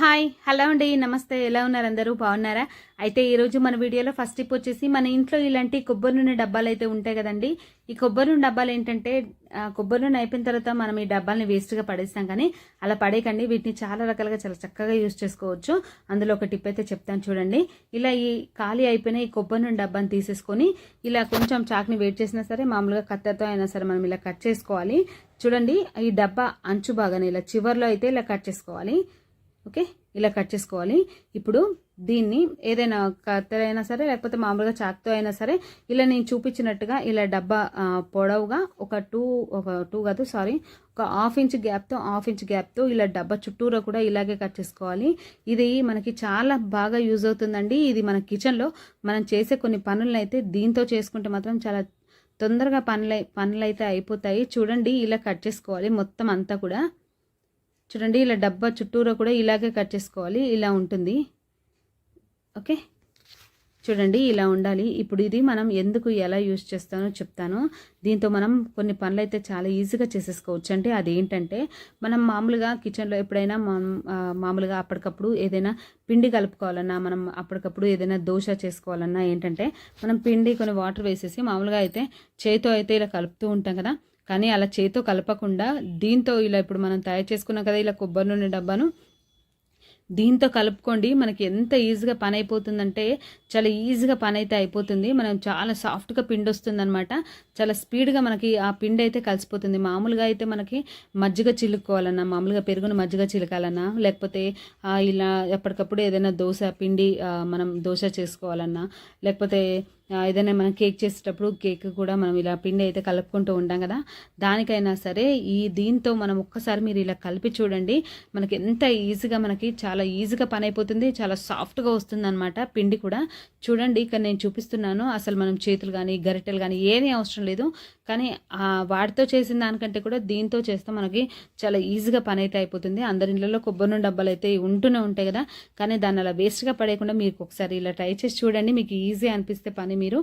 Hi hello అండి నమస్తే ఎలా ఉన్నారు అందరూ? బాగున్నారా? అయితే ఈరోజు మన వీడియోలో ఫస్ట్ టిప్ వచ్చేసి మన ఇంట్లో ఇలాంటి కొబ్బరి నూనె డబ్బాలు అయితే ఉంటాయి కదండి. ఈ కొబ్బరి నూనె డబ్బాలు ఏంటంటే కొబ్బరి నూనె అయిపోయిన తర్వాత మనం ఈ డబ్బాల్ని వేస్ట్గా పడేస్తాం కానీ అలా పడేయకండి. వీటిని చాలా రకాలుగా చాలా చక్కగా యూజ్ చేసుకోవచ్చు. అందులో ఒక టిప్ అయితే చెప్తాను చూడండి. ఇలా ఈ ఖాళీ అయిపోయిన ఈ కొబ్బరి నూనె డబ్బాని తీసేసుకొని ఇలా కొంచెం చాక్ని వెయిట్ చేసినా సరే మామూలుగా కత్తతో అయినా సరే మనం ఇలా కట్ చేసుకోవాలి. చూడండి ఈ డబ్బా అంచు బాగానే ఇలా చివర్లో అయితే ఇలా కట్ చేసుకోవాలి. ఓకే? ఇలా కట్ చేసుకోవాలి. ఇప్పుడు దీన్ని ఏదైనా కత్తెర అయినా సరే లేకపోతే మామూలుగా చాక్తో అయినా సరే ఇలా నేను చూపించినట్టుగా ఇలా డబ్బా పొడవుగా ఒక టూ ఒక టూ కాదు సారీ ఒక హాఫ్ ఇంచ్ గ్యాప్తో హాఫ్ ఇంచ్ గ్యాప్తో ఇలా డబ్బా చుట్టూరా కూడా ఇలాగే కట్ చేసుకోవాలి. ఇది మనకి చాలా బాగా యూజ్ అవుతుందండి. ఇది మన కిచెన్లో మనం చేసే కొన్ని పనులను అయితే దీంతో చేసుకుంటే మాత్రం చాలా తొందరగా పనులు పనులు అయితే అయిపోతాయి. చూడండి ఇలా కట్ చేసుకోవాలి మొత్తం అంతా కూడా. చూడండి ఇలా డబ్బా చుట్టూరా కూడా ఇలాగే కట్ చేసుకోవాలి. ఇలా ఉంటుంది. ఓకే? చూడండి ఇలా ఉండాలి. ఇప్పుడు ఇది మనం ఎందుకు ఎలా యూజ్ చేస్తానో చెప్తాను. దీంతో మనం కొన్ని పనులు అయితే చాలా ఈజీగా చేసేసుకోవచ్చు. అంటే అదేంటంటే మనం మామూలుగా కిచెన్లో ఎప్పుడైనా మామూలుగా అప్పటికప్పుడు ఏదైనా పిండి కలుపుకోవాలన్నా మనం అప్పటికప్పుడు ఏదైనా దోశ చేసుకోవాలన్నా ఏంటంటే మనం పిండి కొన్ని వాటర్ వేసేసి మామూలుగా అయితే చేతితో అయితే ఇలా కలుపుతూ ఉంటాం కదా. కానీ అలా చేతితో కలపకుండా దీంతో ఇలా ఇప్పుడు మనం తయారు చేసుకున్నాం కదా ఇలా కొబ్బరి నూనె డబ్బాను. దీంతో కలుపుకోండి. మనకి ఎంత ఈజీగా పని అయిపోతుందంటే చాలా ఈజీగా పని అయితే అయిపోతుంది. మనం చాలా సాఫ్ట్గా పిండి వస్తుంది అనమాట చాలా స్పీడ్గా మనకి ఆ పిండి అయితే కలిసిపోతుంది. మామూలుగా అయితే మనకి మజ్జిగ చిలుక్కోవాలన్నా మామూలుగా పెరుగును మజ్జిగ చిలకాలన్నా లేకపోతే ఇలా ఎప్పటికప్పుడు ఏదైనా దోశ పిండి మనం దోశ చేసుకోవాలన్నా లేకపోతే ఏదైనా మనం కేక్ చేసేటప్పుడు కేక్ కూడా మనం ఇలా పిండి అయితే కలుపుకుంటూ ఉంటాం కదా. దానికైనా సరే ఈ దీంతో మనం ఒక్కసారి మీరు ఇలా కలిపి చూడండి. మనకి ఎంత ఈజీగా మనకి చాలా ఈజీగా పని అయిపోతుంది. చాలా సాఫ్ట్గా వస్తుంది అనమాట పిండి కూడా. చూడండి ఇక్కడ నేను చూపిస్తున్నాను. అసలు మనం చేతులు కానీ గరిటెలు కానీ ఏమీ అవసరం లేదు. కానీ ఆ వాటితో చేసిన దానికంటే కూడా దీంతో చేస్తే మనకి చాలా ఈజీగా పని అయితే అయిపోతుంది. అందరి ఇళ్ళలో కొబ్బరి నూనె డబ్బాలు అయితే ఉంటూనే ఉంటాయి కదా. కానీ దాన్ని అలా వేస్ట్గా పడేయకుండా మీకు ఒకసారి ఇలా ట్రై చేసి చూడండి. మీకు ఈజీ అనిపిస్తే పని మీరు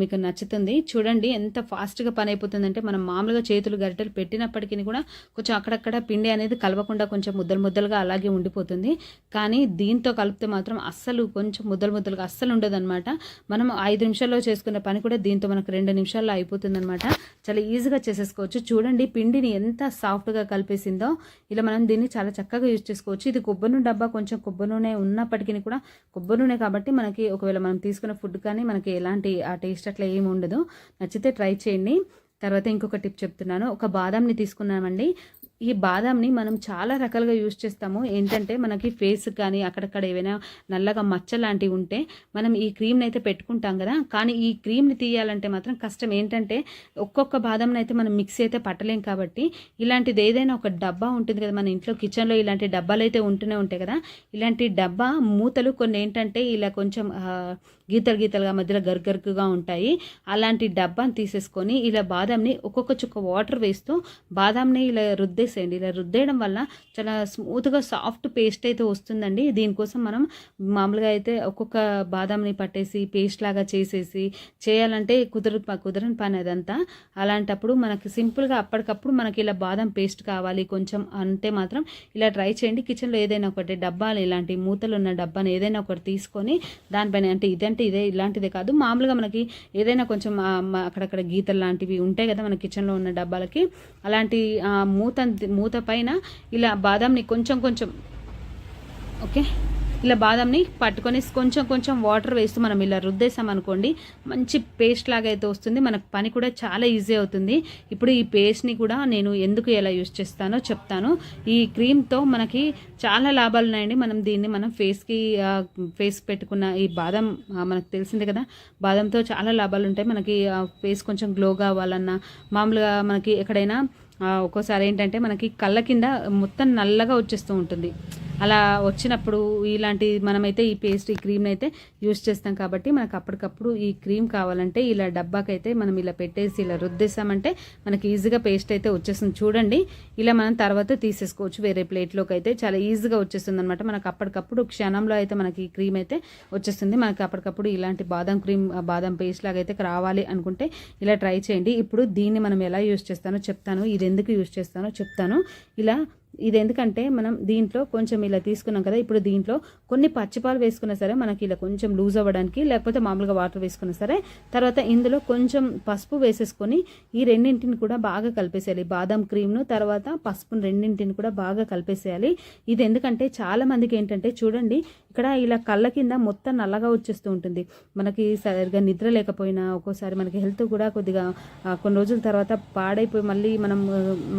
మీకు నచ్చుతుంది. చూడండి ఎంత ఫాస్ట్గా పని అయిపోతుందంటే మనం మామూలుగా చేతులు గరిటెలు పెట్టినప్పటికీ కూడా కొంచెం అక్కడక్కడ పిండి అనేది కలవకుండా కొంచెం ముద్దలు ముద్దలుగా అలాగే ఉండిపోతుంది. కానీ దీంతో కలిపితే మాత్రం అస్సలు కొంచెం ముద్దలు ముద్దలుగా అస్సలు ఉండదు మనం ఐదు నిమిషాల్లో చేసుకునే పని కూడా దీంతో మనకు రెండు నిమిషాల్లో అయిపోతుంది చాలా ఈజీగా చేసేసుకోవచ్చు. చూడండి పిండిని ఎంత సాఫ్ట్గా కలిపేసిందో. ఇలా మనం దీన్ని చాలా చక్కగా యూజ్ చేసుకోవచ్చు. ఇది కొబ్బరి నూనె డబ్బా కొంచెం కొబ్బరి నూనె ఉన్నప్పటికీ కూడా కొబ్బరి నూనె కాబట్టి మనకి ఒకవేళ మనం తీసుకున్న ఫుడ్ కానీ మనకి ఎలాంటి ఆ టేస్ట్ అట్లా ఏమి ఉండదు. నచ్చితే ట్రై చేయండి. తర్వాత ఇంకొక టిప్ చెప్తున్నాను. ఒక బాదాంని తీసుకున్నామండి ఈ బాదాంని మనం చాలా రకాలుగా యూజ్ చేస్తాము. ఏంటంటే మనకి ఫేస్ కానీ అక్కడక్కడ ఏవైనా నల్లగా మచ్చ లాంటివి ఉంటే మనం ఈ క్రీమ్ని అయితే పెట్టుకుంటాం కదా. కానీ ఈ క్రీమ్ని తీయాలంటే మాత్రం కష్టం. ఏంటంటే ఒక్కొక్క బాదంని అయితే మనం మిక్సీ అయితే పట్టలేం కాబట్టి ఇలాంటిది ఏదైనా ఒక డబ్బా ఉంటుంది కదా. మన ఇంట్లో కిచెన్లో ఇలాంటి డబ్బాలు అయితే ఉంటూనే ఉంటాయి కదా. ఇలాంటి డబ్బా మూతలు కొన్ని ఏంటంటే ఇలా కొంచెం గీతలు గీతలుగా మధ్యలో గరుగరుకుగా ఉంటాయి. అలాంటి డబ్బాని తీసేసుకొని ఇలా బాదంని ఒక్కొక్క చుక్క వాటర్ వేస్తూ బాదంని ఇలా రుద్దేసేయండి. ఇలా రుద్దేయడం వల్ల చాలా స్మూత్గా సాఫ్ట్ పేస్ట్ అయితే వస్తుందండి. దీనికోసం మనం మామూలుగా అయితే ఒక్కొక్క బాదంని పట్టేసి పేస్ట్ లాగా చేసేసి చేయాలంటే కుదర కుదరని పని అదంతా. అలాంటప్పుడు మనకి సింపుల్గా అప్పటికప్పుడు మనకి ఇలా బాదం పేస్ట్ కావాలి. కొంచెం అంటే మాత్రం ఇలా ట్రై చేయండి. కిచెన్లో ఏదైనా ఒకటి డబ్బాలు ఇలాంటి మూతలు ఉన్న డబ్బాని ఏదైనా ఒకటి తీసుకొని దానిపైన అంటే ఇదంటే ఇదే ఇలాంటిదే కాదు. మామూలుగా మనకి ఏదైనా కొంచెం అక్కడక్కడ గీతలు లాంటివి ఉంటాయి కదా మన కిచెన్లో ఉన్న డబ్బాలకి. అలాంటి మూత మూత పైన ఇలా బాదంని కొంచెం కొంచెం ఓకే? ఇలా బాదంని పట్టుకొని కొంచెం కొంచెం వాటర్ వేస్తూ మనం ఇలా రుద్దేసాం అనుకోండి మంచి పేస్ట్ లాగా అయితే వస్తుంది. మనకు పని కూడా చాలా ఈజీ అవుతుంది. ఇప్పుడు ఈ పేస్ట్ని కూడా నేను ఎందుకు ఎలా యూస్ చేస్తానో చెప్తాను. ఈ క్రీమ్తో మనకి చాలా లాభాలు ఉన్నాయండి. మనం దీన్ని మనం ఫేస్కి ఫేస్ పెట్టుకున్న ఈ బాదం మనకు తెలిసిందే కదా. బాదంతో చాలా లాభాలు ఉంటాయి. మనకి ఫేస్ కొంచెం గ్లో కావాలన్నా మామూలుగా మనకి ఎక్కడైనా ఒక్కోసారి ఏంటంటే మనకి కళ్ళ కింద మొత్తం నల్లగా వచ్చేస్తూ ఉంటుంది. అలా వచ్చినప్పుడు ఇలాంటి మనమైతే ఈ పేస్ట్ ఈ క్రీమ్ అయితే యూస్ చేస్తాం కాబట్టి మనకు అప్పటికప్పుడు ఈ క్రీమ్ కావాలంటే ఇలా డబ్బాకైతే మనం ఇలా పెట్టేసి ఇలా రుద్దేసామంటే మనకి ఈజీగా పేస్ట్ అయితే వచ్చేస్తుంది. చూడండి ఇలా మనం తర్వాత తీసేసుకోవచ్చు. వేరే ప్లేట్లోకి అయితే చాలా ఈజీగా వచ్చేస్తుంది అనమాట మనకు అప్పటికప్పుడు క్షణంలో అయితే మనకి ఈ క్రీమ్ అయితే వచ్చేస్తుంది. మనకి అప్పటికప్పుడు ఇలాంటి బాదం క్రీమ్ బాదం పేస్ట్ లాగా అయితే రావాలి అనుకుంటే ఇలా ట్రై చేయండి. ఇప్పుడు దీన్ని మనం ఎలా యూస్ చేస్తానో చెప్తాను. ఇది ఎందుకు యూజ్ చేస్తానో చెప్తాను. ఇలా ఇది ఎందుకంటే మనం దీంట్లో కొంచెం ఇలా తీసుకున్నాం కదా ఇప్పుడు దీంట్లో కొన్ని పచ్చిపాలు వేసుకున్నా సరే మనకి ఇలా కొంచెం లూజ్ అవ్వడానికి లేకపోతే మామూలుగా వాటర్ వేసుకున్నా సరే తర్వాత ఇందులో కొంచెం పసుపు వేసేసుకొని ఈ రెండింటిని కూడా బాగా కలిపేసేయాలి. బాదం క్రీమ్ను తర్వాత పసుపును రెండింటిని కూడా బాగా కలిపేసేయాలి. ఇది ఎందుకంటే చాలా మందికి ఏంటంటే చూడండి ఇక్కడ ఇలా కళ్ళ కింద మొత్తం నల్లగా వచ్చేస్తూ ఉంటుంది. మనకి సరిగ్గా నిద్ర లేకపోయినా ఒక్కోసారి మనకి హెల్త్ కూడా కొద్దిగా కొన్ని రోజుల తర్వాత పాడైపోయి మళ్ళీ మనం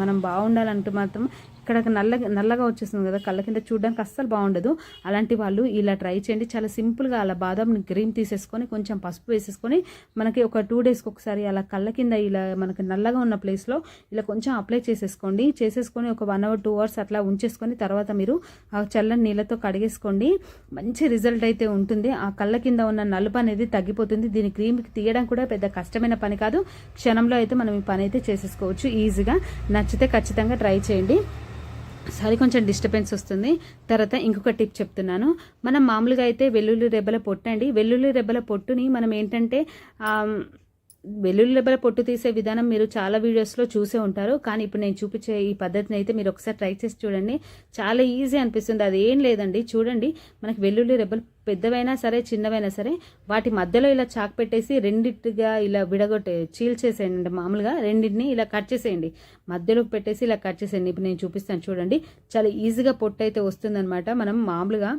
మనం బాగుండాలంటే మాత్రం ఇక్కడ నల్ల నల్లగా వచ్చేస్తుంది కదా కళ్ళ కింద చూడడానికి అస్సలు బాగుండదు. అలాంటి వాళ్ళు ఇలా ట్రై చేయండి. చాలా సింపుల్గా అలా బాదాంని క్రీమ్ తీసేసుకొని కొంచెం పసుపు వేసేసుకొని మనకి ఒక టూ డేస్కి ఒకసారి అలా కళ్ళ కింద ఇలా మనకి నల్లగా ఉన్న ప్లేస్లో ఇలా కొంచెం అప్లై చేసేసుకోండి. చేసేసుకొని ఒక వన్ అవర్ టూ అవర్స్ అట్లా ఉంచేసుకొని తర్వాత మీరు ఆ చల్లని నీళ్ళతో కడిగేసుకోండి. మంచి రిజల్ట్ అయితే ఉంటుంది. ఆ కళ్ళ కింద ఉన్న నలుపు అనేది తగ్గిపోతుంది. దీని క్రీమ్ తీయడం కూడా పెద్ద కష్టమైన పని కాదు. క్షణంలో అయితే మనం ఈ పని అయితే చేసేసుకోవచ్చు. ఈజీగా నచ్చితే ఖచ్చితంగా ట్రై చేయండి. సారీ కొంచెం డిస్టర్బెన్స్ వస్తుంది. తర్వాత ఇంకొక టిప్ చెప్తున్నాను. మనం మామూలుగా అయితే వెల్లుల్లి రెబ్బల పొట్టు అండి. వెల్లుల్లి రెబ్బల పొట్టుని మనం ఏంటంటే వెల్లుల్లిబల వెల్లుల్లి పొట్టు తీసే విధానం మీరు చాలా వీడియోస్లో చూసే ఉంటారు. కానీ ఇప్పుడు నేను చూపించే ఈ పద్ధతిని అయితే మీరు ఒకసారి ట్రై చేసి చూడండి. చాలా ఈజీ అనిపిస్తుంది. అది ఏం లేదండి. చూడండి. మనకి వెల్లుల్లి రెబ్బలు పెద్దవైనా సరే చిన్నవైనా సరే వాటి మధ్యలో ఇలా చాక్ పెట్టేసి రెండింటిగా ఇలా విడగొట్టే చీల్చేసేయండి మామూలుగా రెండింటిని ఇలా కట్ చేసేయండి. మధ్యలో పెట్టేసి ఇలా కట్ చేసేయండి. ఇప్పుడు నేను చూపిస్తాను చూడండి. చాలా ఈజీగా పొట్టు అయితే వస్తుందన్నమాట. మనం మామూలుగా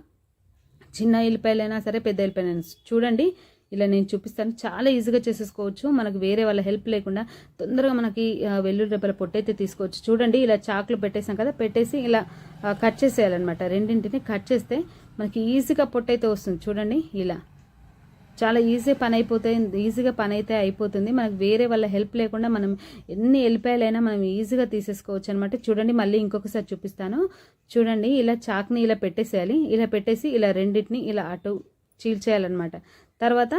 చిన్న ఎల్లిపాయలైనా సరే పెద్ద ఎల్లిపాయలైనా చూడండి. ఇలా నేను చూపిస్తాను. చాలా ఈజీగా చేసేసుకోవచ్చు. మనకు వేరే వాళ్ళ హెల్ప్ లేకుండా తొందరగా మనకి ఆ, వెల్లుల్లి రెబ్బల అయితే తీసుకోవచ్చు. చూడండి ఇలా చాకులు పెట్టేసాం కదా పెట్టేసి ఇలా కట్ చేసేయాలన్నమాట. రెండింటిని కట్ చేస్తే మనకి ఈజీగా పొట్టయితే వస్తుంది. చూడండి ఇలా. చాలా ఈజీ పని అయిపోతుంది ఈజీగా పని అయితే అయిపోతుంది. మనకు వేరే వాళ్ళ హెల్ప్ లేకుండా మనం ఎన్ని వెళ్ళిపోయాలైనా మనం ఈజీగా తీసేసుకోవచ్చు అనమాట చూడండి మళ్ళీ ఇంకొకసారి చూపిస్తాను. చూడండి ఇలా చాక్ని ఇలా పెట్టేసేయాలి. ఇలా పెట్టేసి ఇలా రెండింటిని ఇలా అటు చీల్చేయాలన్నమాట. తర్వాత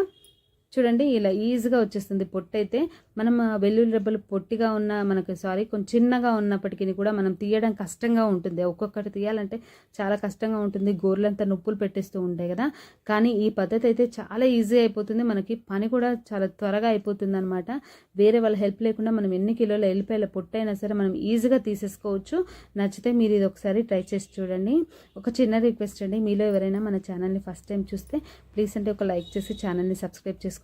చూడండి ఇలా ఈజీగా వచ్చేస్తుంది పొట్టు అయితే. మనం వెల్లుల్లి రెబ్బలు పొట్టిగా ఉన్న మనకు సారీ కొంచెం చిన్నగా ఉన్నప్పటికీ కూడా మనం తీయడం కష్టంగా ఉంటుంది. ఒక్కొక్కటి తీయాలంటే చాలా కష్టంగా ఉంటుంది. గోర్లంతా నొప్పులు పెట్టేస్తూ ఉంటాయి కదా. కానీ ఈ పద్ధతి అయితే చాలా ఈజీ అయిపోతుంది. మనకి పని కూడా చాలా త్వరగా అయిపోతుంది అనమాట వేరే వాళ్ళ హెల్ప్ లేకుండా మనం ఎన్ని కిలోల వెళ్ళిపోయేలా పొట్టు అయినా సరే మనం ఈజీగా తీసేసుకోవచ్చు. నచ్చితే మీరు ఇది ఒకసారి ట్రై చేసి చూడండి. ఒక చిన్న రిక్వెస్ట్ అండి. మీలో ఎవరైనా మన ఛానల్ని ఫస్ట్ టైం చూస్తే ప్లీజ్ అంటే ఒక లైక్ చేసి ఛానల్ని సబ్స్క్రైబ్ చేసుకోండి.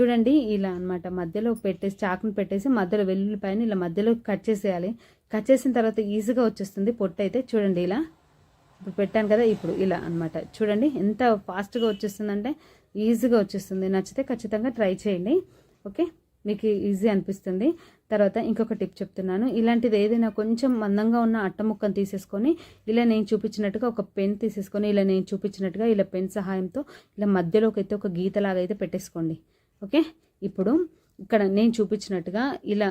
చూడండి ఇలా అన్నమాట. మధ్యలో పెట్టేసి చాకుని పెట్టేసి మధ్యలో వెల్లుల్లిపాయని ఇలా మధ్యలో కట్ చేసేయాలి. కట్ చేసిన తర్వాత ఈజీగా వచ్చేస్తుంది పొట్టు అయితే. చూడండి ఇలా. ఇప్పుడు పెట్టాను కదా ఇప్పుడు ఇలా అన్నమాట. చూడండి ఎంత ఫాస్ట్గా వచ్చేస్తుందంటే ఈజీగా వచ్చేస్తుంది. నచ్చితే ఖచ్చితంగా ట్రై చేయండి. ఓకే? మీకు ఈజీ అనిపిస్తుంది. తర్వాత ఇంకొక టిప్ చెప్తున్నాను. ఇలాంటిది ఏదైనా కొంచెం మందంగా ఉన్న అట్ట ముక్కను తీసేసుకొని ఇలా నేను చూపించినట్టుగా ఒక పెన్ తీసేసుకొని ఇలా నేను చూపించినట్టుగా ఇలా పెన్ సహాయంతో ఇలా మధ్యలోకి అయితే ఒక గీతలాగా అయితే పెట్టేసుకోండి. ఓకే? ఇప్పుడు ఇక్కడ నేను చూపించినట్టుగా ఇలా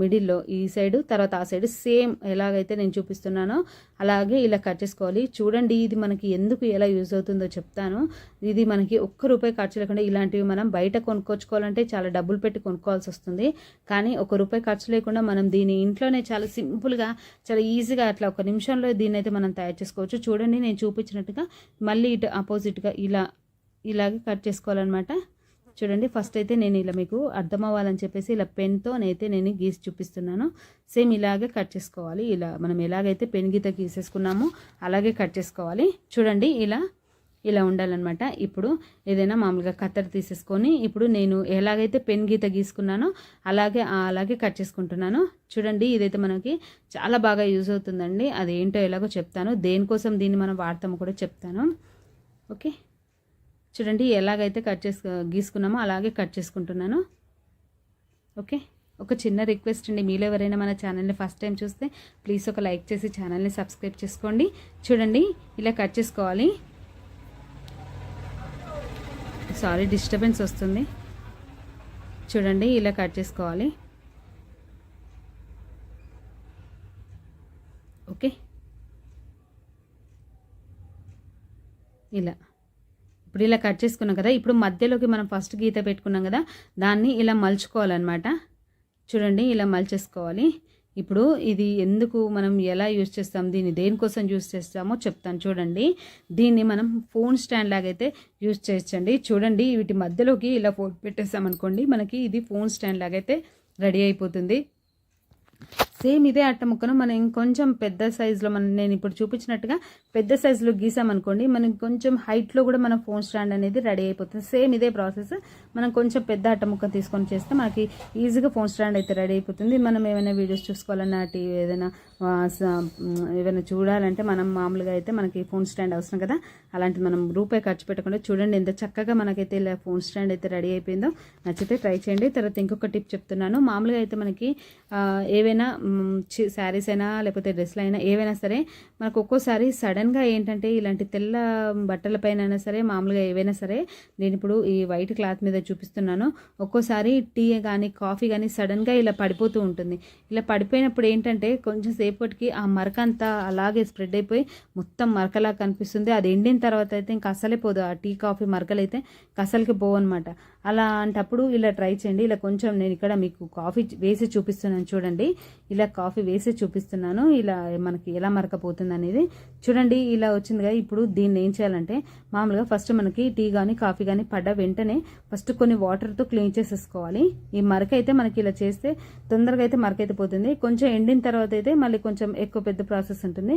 మిడిల్లో ఈ సైడ్ తర్వాత ఆ సైడ్ సేమ్ ఎలాగైతే నేను చూపిస్తున్నానో అలాగే ఇలా కట్ చేసుకోవాలి. చూడండి ఇది మనకి ఎందుకు ఎలా యూజ్ అవుతుందో చెప్తాను. ఇది మనకి ఒక్క రూపాయి ఖర్చు లేకుండా ఇలాంటివి మనం బయట కొనుక్కోవాలంటే చాలా డబ్బులు పెట్టి కొనుక్కోవాల్సి వస్తుంది. కానీ ఒక రూపాయి ఖర్చు లేకుండా మనం దీని ఇంట్లోనే చాలా సింపుల్గా చాలా ఈజీగా అట్లా ఒక నిమిషంలో దీన్ని అయితే మనం తయారు చేసుకోవచ్చు. చూడండి నేను చూపించినట్టుగా మళ్ళీ ఇటు ఆపోజిట్గా ఇలా ఇలాగే కట్ చేసుకోవాలన్నమాట. చూడండి ఫస్ట్ అయితే నేను ఇలా మీకు అర్థం అవ్వాలని చెప్పేసి ఇలా పెన్తో అయితే నేను గీసి చూపిస్తున్నాను. సేమ్ ఇలాగే కట్ చేసుకోవాలి. ఇలా మనం ఎలాగైతే పెన్ గీత గీసేసుకున్నామో అలాగే కట్ చేసుకోవాలి. చూడండి ఇలా ఇలా ఉండాలన్నమాట. ఇప్పుడు ఏదైనా మామూలుగా కత్తెర తీసేసుకొని ఇప్పుడు నేను ఎలాగైతే పెన్ గీత గీసుకున్నానో అలాగే అలాగే కట్ చేసుకుంటున్నాను. చూడండి ఇదైతే మనకి చాలా బాగా యూజ్ అవుతుందండి. అది ఏంటో ఎలాగో చెప్తాను. దేనికోసం దీన్ని మనం వాడతాము కూడా చెప్తాను. ఓకే చూడండి ఎలాగైతే కట్ చేసు గీసుకున్నామో అలాగే కట్ చేసుకుంటున్నాను. ఓకే? ఒక చిన్న రిక్వెస్ట్ అండి మీలో ఎవరైనా మన ఛానల్ని ఫస్ట్ టైం చూస్తే ప్లీజ్ ఒక లైక్ చేసి ఛానల్ని సబ్స్క్రైబ్ చేసుకోండి. చూడండి ఇలా కట్ చేసుకోవాలి. సారీ డిస్టర్బెన్స్ వస్తుంది. చూడండి ఇలా కట్ చేసుకోవాలి. ఓకే? ఇలా. ఇప్పుడు ఇలా కట్ చేసుకున్నాం కదా ఇప్పుడు మధ్యలోకి మనం ఫస్ట్ గీత పెట్టుకున్నాం కదా దాన్ని ఇలా మలుచుకోవాలన్నమాట. చూడండి ఇలా మలిచేసుకోవాలి. ఇప్పుడు ఇది ఎందుకు మనం ఎలా యూజ్ చేస్తాం దీన్ని దేనికోసం యూజ్ చేస్తామో చెప్తాను చూడండి. దీన్ని మనం ఫోన్ స్టాండ్ లాగైతే యూజ్ చేయొచ్చండి. చూడండి వీటి మధ్యలోకి ఇలా ఫోన్ పెట్టేసామనుకోండి మనకి ఇది ఫోన్ స్టాండ్ లాగైతే రెడీ అయిపోతుంది. సేమ్ ఇదే అట్ట ముక్కను మనం ఇంకొంచెం పెద్ద సైజులో మనం నేను ఇప్పుడు చూపించినట్టుగా పెద్ద సైజులో గీసామనుకోండి మనం కొంచెం హైట్లో కూడా మన ఫోన్ స్టాండ్ అనేది రెడీ అయిపోతుంది. సేమ్ ఇదే ప్రాసెస్ మనం కొంచెం పెద్ద అట్ట ముక్క తీసుకొని చేస్తే మనకి ఈజీగా ఫోన్ స్టాండ్ అయితే రెడీ అయిపోతుంది. మనం ఏమైనా వీడియోస్ చూసుకోవాలన్నా టీవీ ఏదైనా ఏమైనా స- చూడాలంటే మనం మామూలుగా అయితే మనకి ఫోన్ స్టాండ్ అవసరం కదా. అలాంటి మనం రూపాయి ఖర్చు పెట్టకుండా చూడండి ఎంత చక్కగా మనకైతే ఇలా ఫోన్ స్టాండ్ అయితే రెడీ అయిపోయిందో. నచ్చితే ట్రై చేయండి. తర్వాత ఇంకొక టిప్ చెప్తున్నాను. మామూలుగా అయితే మనకి ఏవైనా శారీస్ అయినా లేకపోతే డ్రెస్లు అయినా ఏవైనా సరే మనకు ఒక్కోసారి సడన్గా ఏంటంటే ఇలాంటి తెల్ల బట్టలపైన అయినా సరే మామూలుగా ఏవైనా సరే నేను ఇప్పుడు ఈ వైట్ క్లాత్ మీద చూపిస్తున్నాను. ఒక్కోసారి టీ కానీ కాఫీ కానీ సడన్గా ఇలా పడిపోతూ ఉంటుంది. ఇలా పడిపోయినప్పుడు ఏంటంటే కొంచెం సేపటికి ఆ మరక అంతా అలాగే స్ప్రెడ్ అయిపోయి మొత్తం మరకలా కనిపిస్తుంది. అది ఎండిన తర్వాత అయితే ఇంకా అసలే పోదు. ఆ టీ కాఫీ మరకలు అయితే అసలుకి పోవు అనమాట అలాంటప్పుడు ఇలా ట్రై చేయండి. ఇలా కొంచెం నేను ఇక్కడ మీకు కాఫీ వేసి చూపిస్తున్నాను చూడండి. ఇలా కాఫీ వేసి చూపిస్తున్నాను. ఇలా మనకి ఎలా మరకపోతుంది అనేది చూడండి ఇలా వచ్చింది కదా. ఇప్పుడు దీన్ని ఏం చేయాలంటే మామూలుగా ఫస్ట్ మనకి టీ కానీ కాఫీ కానీ పడ్డ వెంటనే ఫస్ట్ కొన్ని వాటర్తో క్లీన్ చేసేసుకోవాలి. ఈ మరక అయితే మనకి ఇలా చేస్తే తొందరగా అయితే మరక అయితే పోతుంది కొంచెం ఎండిన తర్వాత అయితే మళ్ళీ కొంచెం ఎక్కువ పెద్ద ప్రాసెస్ ఉంటుంది.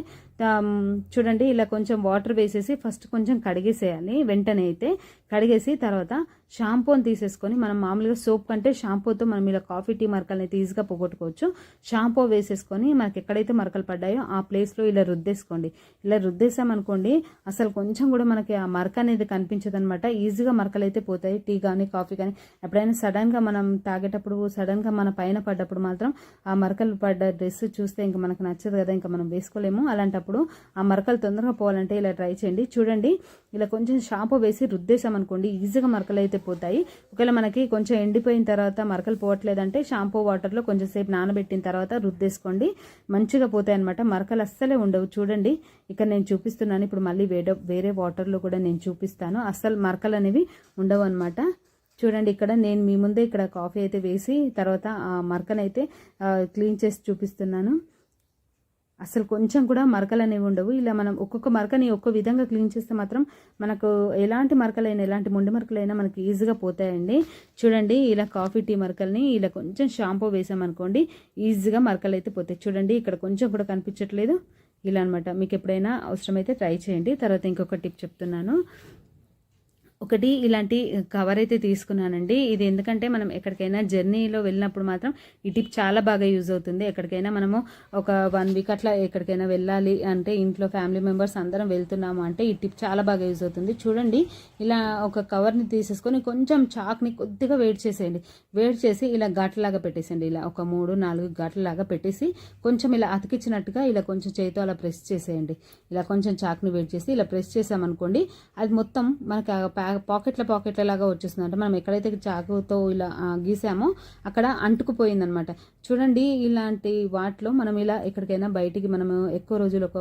చూడండి ఇలా కొంచెం వాటర్ వేసేసి ఫస్ట్ కొంచెం కడిగేసేయాలి. వెంటనే అయితే కడిగేసి తర్వాత షాంపూని తీసేసుకొని మనం మామూలుగా సోప్ కంటే షాంపూతో మనం ఇలా కాఫీ టీ మరకల్ని ఈజీగా పోగొట్టుకోవచ్చు. షాంపూ వేసేసుకొని మనకి ఎక్కడైతే మరకలు పడ్డాయో ఆ ప్లేస్లో ఇలా రుద్దేసుకోండి. ఇలా రుద్దేసామనుకోండి అసలు కొంచెం కూడా మనకి ఆ మరక అనేది కనిపించదు అనమాట ఈజీగా మరకలు అయితే పోతాయి. టీ కానీ కాఫీ కానీ ఎప్పుడైనా సడన్గా మనం తాగేటప్పుడు సడన్గా మన పైన పడ్డప్పుడు మాత్రం ఆ మరకలు పడ్డ డ్రెస్ చూస్తే ఇంకా మనకు నచ్చదు కదా ఇంకా మనం వేసుకోలేము. అలాంటప్పుడు ఆ మరకలు తొందరగా పోవాలంటే ఇలా ట్రై చేయండి. చూడండి ఇలా కొంచెం షాంపూ వేసి రుద్దేసామనుకోండి ఈజీగా మరకలు అయితే పోతాయి ఒకవేళ మనకి కొంచెం ఎండిపోయిన తర్వాత మరకలు పోవట్లేదంటే షాంపూ వాటర్లో కొంచెం సేపు నానబెట్టిన తర్వాత రుద్దేసుకోండి. మంచిగా పోతాయి అనమాట మరకలు అస్సలే ఉండవు. చూడండి ఇక్కడ నేను చూపిస్తున్నాను. ఇప్పుడు మళ్ళీ వేరే వేరే వాటర్లో కూడా నేను చూపిస్తాను. అస్సలు మరకలు అనేవి ఉండవు అనమాట చూడండి ఇక్కడ నేను మీ ముందే ఇక్కడ కాఫీ అయితే వేసి తర్వాత ఆ మరకనైతే క్లీన్ చేసి చూపిస్తున్నాను. అసలు కొంచెం కూడా మరకలు అనేవి ఉండవు. ఇలా మనం ఒక్కొక్క మరకని ఒక్కో విధంగా క్లీన్ చేస్తే మాత్రం మనకు ఎలాంటి మరకలైనా ఎలాంటి మొండి మరకలైనా మనకి ఈజీగా పోతాయండి. చూడండి ఇలా కాఫీ టీ మరకల్ని ఇలా కొంచెం షాంపూ వేసామనుకోండి ఈజీగా మరకలు అయితే పోతాయి. చూడండి ఇక్కడ కొంచెం కూడా కనిపించట్లేదు. ఇలా అనమాట మీకు ఎప్పుడైనా అవసరమైతే ట్రై చేయండి. తర్వాత ఇంకొక టిప్ చెప్తున్నాను. ఒకటి ఇలాంటి కవర్ అయితే తీసుకున్నానండి. ఇది ఎందుకంటే మనం ఎక్కడికైనా జర్నీలో వెళ్ళినప్పుడు మాత్రం ఈ టిప్ చాలా బాగా యూజ్ అవుతుంది. ఎక్కడికైనా మనము ఒక వన్ వీక్ అట్లా ఎక్కడికైనా వెళ్ళాలి అంటే ఇంట్లో ఫ్యామిలీ మెంబర్స్ అందరం వెళ్తున్నాము అంటే ఈ టిప్ చాలా బాగా యూజ్ అవుతుంది. చూడండి ఇలా ఒక కవర్ని తీసేసుకొని కొంచెం చాక్ని కొద్దిగా వేడి చేసేయండి. వేడి చేసి ఇలా ఘాట్లలాగా పెట్టేసేయండి. ఇలా ఒక మూడు నాలుగు ఘాట్లలాగా పెట్టేసి కొంచెం ఇలా అతికించినట్టుగా ఇలా కొంచెం చేతితో అలా ప్రెస్ చేసేయండి. ఇలా కొంచెం చాక్ని వేడి చేసి ఇలా ప్రెస్ చేసామనుకోండి అది మొత్తం మనకి ప్యా పాకెట్ల పాకెట్ల లాగా వచ్చేస్తుంది అంటే మనం ఎక్కడైతే చాకుతో ఇలా ఆ, గీసామో అక్కడ అంటుకుపోయిందనమాట. చూడండి ఇలాంటి వాటిలో మనం ఇలా ఎక్కడికైనా బయటికి మనము ఎక్కువ రోజులు ఒక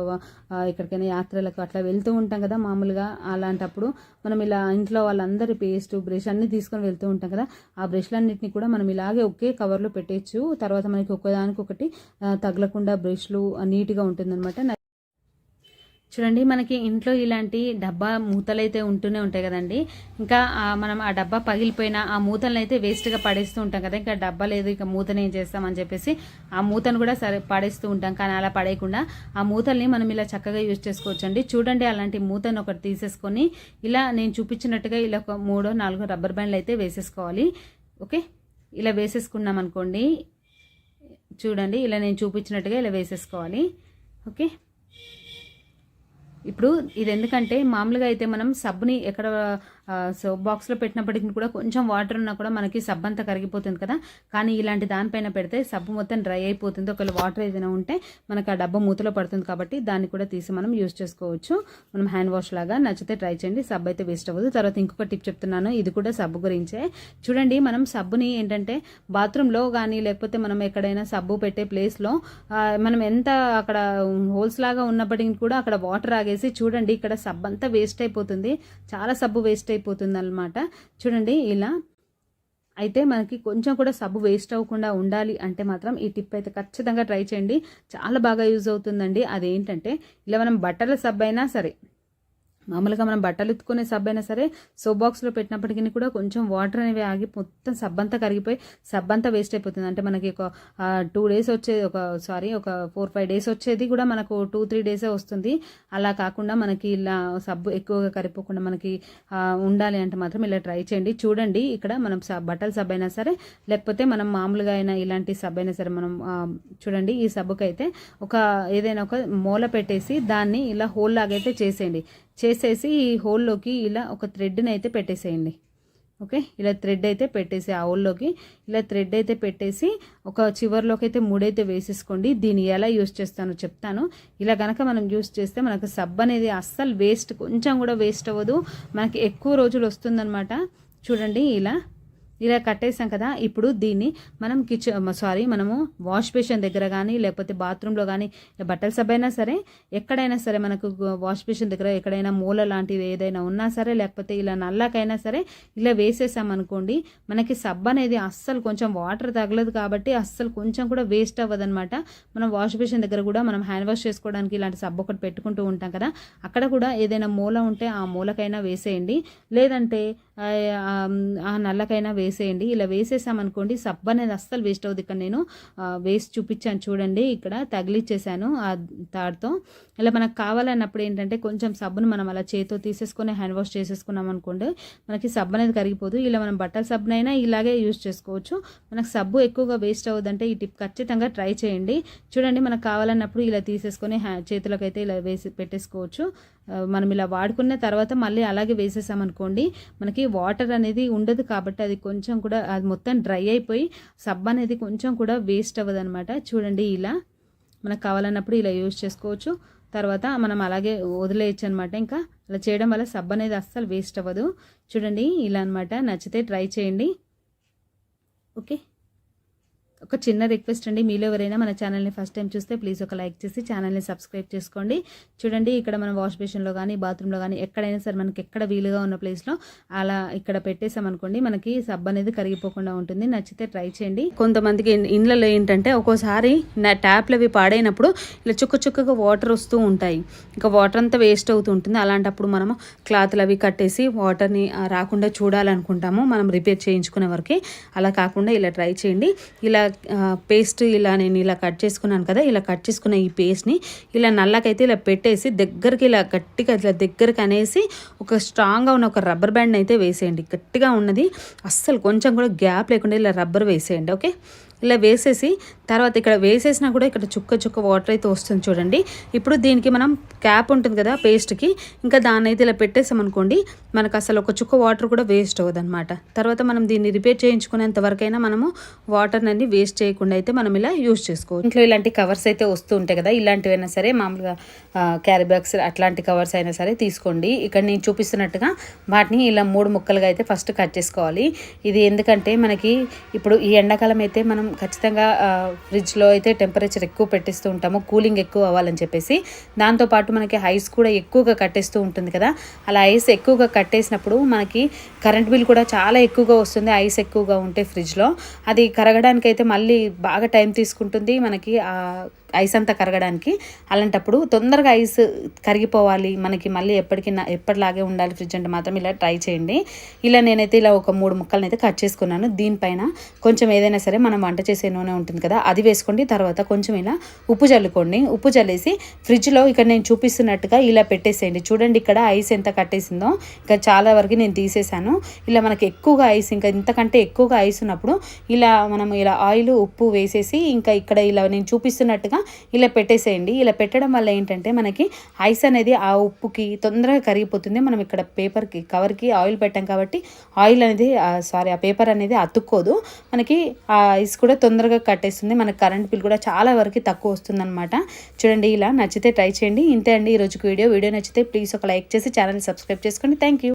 ఎక్కడికైనా యాత్రలకు అట్లా వెళ్తూ ఉంటాం కదా మామూలుగా. అలాంటప్పుడు మనం ఇలా ఇంట్లో వాళ్ళందరి పేస్ట్ బ్రష్ అన్ని తీసుకొని వెళ్తూ ఉంటాం కదా. ఆ బ్రష్లన్నింటినీ కూడా మనం ఇలాగే ఒకే కవర్లో పెట్టేయచ్చు. తర్వాత మనకి ఒకదానికి ఒకటి తగలకుండా బ్రష్లు నీట్గా ఉంటుందన్నమాట చూడండి మనకి ఇంట్లో ఇలాంటి డబ్బా మూతలు అయితే ఉంటూనే ఉంటాయి కదండి. ఇంకా మనం ఆ డబ్బా పగిలిపోయిన ఆ మూతలను అయితే వేస్ట్గా పడేస్తూ ఉంటాం కదా ఇంకా డబ్బా లేదు ఇక మూతను ఏం చేస్తామని చెప్పేసి ఆ మూతను కూడా సరే పడేస్తూ ఉంటాం కానీ అలా పడేయకుండా ఆ మూతల్ని మనం ఇలా చక్కగా యూజ్ చేసుకోవచ్చండి. చూడండి అలాంటి మూతను ఒకటి తీసేసుకొని ఇలా నేను చూపించినట్టుగా ఇలా ఒక మూడో నాలుగో రబ్బర్ బ్యాండ్లు అయితే వేసేసుకోవాలి. ఓకే? ఇలా వేసేసుకున్నాం అనుకోండి. చూడండి ఇలా నేను చూపించినట్టుగా ఇలా వేసేసుకోవాలి. ఓకే? ఇప్పుడు ఇది ఎందుకంటే మామూలుగా అయితే మనం సబ్బుని ఎక్కడ సోప్ బాక్స్లో పెట్టినప్పటికీ కూడా కొంచెం వాటర్ ఉన్నా కూడా మనకి సబ్బు అంతా కరిగిపోతుంది కదా. కానీ ఇలాంటి దానిపైన పెడితే సబ్బు మొత్తం డ్రై అయిపోతుంది. ఒకవేళ వాటర్ ఏదైనా ఉంటే మనకు ఆ డబ్బా మూతలో పడుతుంది కాబట్టి దాన్ని కూడా తీసి మనం యూజ్ చేసుకోవచ్చు. మనం హ్యాండ్ వాష్ లాగా నచ్చితే ట్రై చేయండి. సబ్బు అయితే వేస్ట్ అవ్వదు. తర్వాత ఇంకొక టిప్ చెప్తున్నాను. ఇది కూడా సబ్బు గురించే. చూడండి మనం సబ్బుని ఏంటంటే బాత్రూంలో కానీ లేకపోతే మనం ఎక్కడైనా సబ్బు పెట్టే ప్లేస్లో మనం ఎంత అక్కడ హోల్స్ లాగా ఉన్నప్పటికీ కూడా అక్కడ వాటర్ ఆగేసి చూడండి ఇక్కడ సబ్బు అంతా వేస్ట్ అయిపోతుంది. చాలా సబ్బు వేస్ట్ అయిపోతుంది అనమాట చూడండి ఇలా అయితే మనకి కొంచెం కూడా సబ్బు వేస్ట్ అవ్వకుండా ఉండాలి అంటే మాత్రం ఈ టిప్ అయితే ఖచ్చితంగా ట్రై చేయండి. చాలా బాగా యూజ్ అవుతుందండి. అదేంటంటే ఇలా మనం బట్టల సబ్బు అయినా సరే మామూలుగా మనం బట్టలు ఉతుకునే సబ్ అయినా సరే సోప్ బాక్స్లో పెట్టినప్పటికీ కూడా కొంచెం వాటర్ అనేవి ఆగి మొత్తం సబ్బు అంతా కరిగిపోయి సబ్ అంతా వేస్ట్ అయిపోతుంది. అంటే మనకి ఒక టూ డేస్ వచ్చేది ఒక సారీ ఒక ఫోర్ ఫైవ్ డేస్ వచ్చేది కూడా మనకు టూ త్రీ డేసే వస్తుంది. అలా కాకుండా మనకి ఇలా సబ్బు ఎక్కువగా కరిపోకుండా మనకి ఉండాలి అంటే మాత్రం ఇలా ట్రై చేయండి. చూడండి ఇక్కడ మనం స- బట్టల సబ్బు అయినా సరే లేకపోతే మనం మామూలుగా అయినా ఇలాంటి సబ్బు అయినా సరే మనం చూడండి ఈ సబ్బుకైతే ఒక ఏదైనా ఒక మూల పెట్టేసి దాన్ని ఇలా హోల్ లాగైతే చేసేయండి. చేసేసి ఈ హోల్లోకి ఇలా ఒక థ్రెడ్ని అయితే పెట్టేసేయండి. ఓకే? ఇలా థ్రెడ్ అయితే పెట్టేసి ఆ హోల్లోకి ఇలా థ్రెడ్ అయితే పెట్టేసి ఒక చివర్లోకి అయితే మూడైతే వేసేసుకోండి. దీన్ని ఎలా యూస్ చేస్తానో చెప్తాను. ఇలా కనుక మనం యూస్ చేస్తే మనకు సబ్బు అనేది అస్సలు వేస్ట్ కొంచెం కూడా వేస్ట్ అవ్వదు. మనకి ఎక్కువ రోజులు వస్తుందన్నమాట. చూడండి ఇలా. ఇలా కట్టేసాం కదా ఇప్పుడు దీన్ని మనం కిచెన్ సారీ మనము వాష్ బేషన్ దగ్గర కానీ లేకపోతే బాత్రూంలో కానీ బట్టల సబ్బైనా సరే ఎక్కడైనా సరే మనకు వాష్ బేషన్ దగ్గర ఎక్కడైనా మూల లాంటివి ఏదైనా ఉన్నా సరే లేకపోతే ఇలా నల్లకైనా సరే ఇలా వేసేసాం అనుకోండి మనకి సబ్బ అనేది అస్సలు కొంచెం వాటర్ తగలదు కాబట్టి అస్సలు కొంచెం కూడా వేస్ట్ అవ్వదనమాట మనం వాష్ బేషన్ దగ్గర కూడా మనం హ్యాండ్ వాష్ చేసుకోవడానికి ఇలాంటి సబ్బు ఒకటి పెట్టుకుంటూ ఉంటాం కదా అక్కడ కూడా ఏదైనా మూల ఉంటే ఆ మూలకైనా వేసేయండి. లేదంటే ఆ, ఆ నల్లకైనా వేసేయండి. వేసేయండి. ఇలా వేసేసామనుకోండి సబ్బు అనేది అస్సలు వేస్ట్ అవుతుంది ఇక్కడ నేను వేసి చూపించాను చూడండి. ఇక్కడ తగిలిచ్చేసాను ఆ తాడుతో. ఇలా మనకు కావాలన్నప్పుడు ఏంటంటే కొంచెం సబ్బును మనం అలా చేతితో తీసేసుకొని హ్యాండ్ వాష్ చేసేసుకున్నాం అనుకోండి మనకి సబ్బు అనేది కరిగిపోదు. ఇలా మనం బట్టల సబ్బునైనా ఇలాగే యూజ్ చేసుకోవచ్చు. మనకు సబ్బు ఎక్కువగా వేస్ట్ అవ్వదంటే ఈ టిప్ ఖచ్చితంగా ట్రై చేయండి. చూడండి మనకు కావాలన్నప్పుడు ఇలా తీసేసుకొని హ్యా చేతులకు అయితే ఇలా వేసి పెట్టేసుకోవచ్చు. మనం ఇలా వాడుకున్న తర్వాత మళ్ళీ అలాగే వేసేసామనుకోండి మనకి వాటర్ అనేది ఉండదు కాబట్టి అది కొంచెం కూడా అది మొత్తం డ్రై అయిపోయి సబ్ అనేది కొంచెం కూడా వేస్ట్ అవ్వదు అనమాట చూడండి ఇలా మనకు కావాలన్నప్పుడు ఇలా యూజ్ చేసుకోవచ్చు. తర్వాత మనం అలాగే వదిలేయచ్చు అనమాట ఇంకా అలా చేయడం వల్ల సబ్ అనేది అస్సలు వేస్ట్ అవ్వదు. చూడండి ఇలా అనమాట నచ్చితే ట్రై చేయండి. ఓకే. ఒక చిన్న రిక్వెస్ట్ అండి. మీలో ఎవరైనా మన ఛానల్ని ఫస్ట్ టైం చూస్తే ప్లీజ్ ఒక లైక్ చేసి ఛానల్ని సబ్స్క్రైబ్ చేసుకోండి. చూడండి ఇక్కడ మనం వాష్ బేషన్లో కానీ బాత్రూంలో కానీ ఎక్కడైనా సరే మనకి ఎక్కడ వీలుగా ఉన్న ప్లేస్లో అలా ఇక్కడ పెట్టేసామనుకోండి మనకి సబ్బు అనేది కరిగిపోకుండా ఉంటుంది. నచ్చితే ట్రై చేయండి. కొంతమందికి ఇండ్లలో ఏంటంటే ఒక్కోసారి నా ట్యాప్లు అవి పాడైనప్పుడు ఇలా చుక్క చుక్కగా వాటర్ వస్తూ ఉంటాయి. ఇంకా వాటర్ అంతా వేస్ట్ అవుతూ ఉంటుంది. అలాంటప్పుడు మనము క్లాత్లు అవి కట్టేసి వాటర్ని రాకుండా చూడాలనుకుంటాము. మనం రిపేర్ చేయించుకునే వరకు. అలా కాకుండా ఇలా ట్రై చేయండి. ఇలా పేస్ట్ ఇలా నేను ఇలా కట్ చేసుకున్నాను కదా ఇలా కట్ చేసుకున్న ఈ పేస్ట్ని ఇలా నల్లకైతే ఇలా పెట్టేసి దగ్గరికి ఇలా గట్టిగా ఇట్లా దగ్గరికి అనేసి ఒక స్ట్రాంగ్గా ఉన్న ఒక రబ్బర్ బ్యాండ్ అయితే వేసేయండి. గట్టిగా ఉన్నది. అస్సలు కొంచెం కూడా గ్యాప్ లేకుండా ఇలా రబ్బర్ వేసేయండి ఓకే? ఇలా వేసేసి తర్వాత ఇక్కడ వేసేసినా కూడా ఇక్కడ చుక్క చుక్క వాటర్ అయితే వస్తుంది చూడండి. ఇప్పుడు దీనికి మనం క్యాప్ ఉంటుంది కదా పేస్ట్కి ఇంకా దాన్ని అయితే ఇలా పెట్టేసామనుకోండి మనకు అసలు ఒక చుక్క వాటర్ కూడా వేస్ట్ అవ్వదు అనమాట తర్వాత మనం దీన్ని రిపేర్ చేయించుకునేంత వరకైనా మనము వాటర్ అన్ని వేస్ట్ చేయకుండా అయితే మనం ఇలా యూజ్ చేసుకోవచ్చు. ఇంట్లో ఇలాంటి కవర్స్ అయితే వస్తూ ఉంటాయి కదా ఇలాంటివైనా సరే మామూలుగా క్యారీ బ్యాగ్స్ అట్లాంటి కవర్స్ అయినా సరే తీసుకోండి. ఇక్కడ నేను చూపిస్తున్నట్టుగా వాటిని ఇలా మూడు ముక్కలుగా అయితే ఫస్ట్ కట్ చేసుకోవాలి. ఇది ఎందుకంటే మనకి ఇప్పుడు ఈ ఎండాకాలం అయితే మనం ఖచ్చితంగా ఫ్రిడ్జ్లో అయితే టెంపరేచర్ ఎక్కువ పెట్టేస్తూ ఉంటాము కూలింగ్ ఎక్కువ అవ్వాలని చెప్పేసి. దాంతోపాటు మనకి ఐస్ కూడా ఎక్కువగా కట్టేస్తూ ఉంటుంది కదా. అలా ఐస్ ఎక్కువగా కట్టేసినప్పుడు మనకి కరెంట్ బిల్ కూడా చాలా ఎక్కువగా వస్తుంది ఐస్ ఎక్కువగా ఉంటే ఫ్రిడ్జ్లో. అది కరగడానికి అయితే మళ్ళీ బాగా టైం తీసుకుంటుంది మనకి ఐస్ అంతా కరగడానికి. అలాంటప్పుడు తొందరగా ఐస్ కరిగిపోవాలి మనకి మళ్ళీ ఎప్పటికీ నా- ఎప్పటిలాగే ఉండాలి ఫ్రిడ్జ్ అంటే మాత్రం ఇలా ట్రై చేయండి. ఇలా నేనైతే ఇలా ఒక మూడు ముక్కలను అయితే కట్ చేసుకున్నాను. దీనిపైన కొంచెం ఏదైనా సరే మనం వంట చేసే నూనె ఉంటుంది కదా అది వేసుకోండి తర్వాత కొంచెం ఇలా ఉప్పు చల్లుకోండి ఉప్పు చల్లేసి ఫ్రిడ్జ్లో ఇక్కడ నేను చూపిస్తున్నట్టుగా ఇలా పెట్టేసేయండి. చూడండి ఇక్కడ ఐస్ ఎంత కట్టేసిందో. ఇంకా చాలా వరకు నేను తీసేసాను. ఇలా మనకి ఎక్కువగా ఐస్ ఇంకా ఇంతకంటే ఎక్కువగా ఐస్ ఉన్నప్పుడు ఇలా మనం ఇలా ఆయిల్ ఉప్పు వేసేసి ఇంకా ఇక్కడ ఇలా నేను చూపిస్తున్నట్టుగా ఇలా పెట్టేసేయండి. ఇలా పెట్టడం వల్ల ఏంటంటే మనకి ఐస్ అనేది ఆ ఉప్పుకి తొందరగా కరిగిపోతుంది. మనం ఇక్కడ పేపర్కి కవర్కి ఆయిల్ పెట్టాం కాబట్టి ఆయిల్ అనేది సారీ ఆ పేపర్ అనేది అతుక్కోదు. మనకి ఆ ఐస్ కూడా తొందరగా కట్టేస్తుంది. మనకి కరెంట్ బిల్ కూడా చాలా వరకు తక్కువ వస్తుంది అనమాట చూడండి ఇలా నచ్చితే ట్రై చేయండి. ఇంతే అండి ఈరోజుకి వీడియో. వీడియో నచ్చితే ప్లీజ్ ఒక లైక్ చేసి ఛానల్ సబ్స్క్రైబ్ చేసుకోండి థ్యాంక్ యూ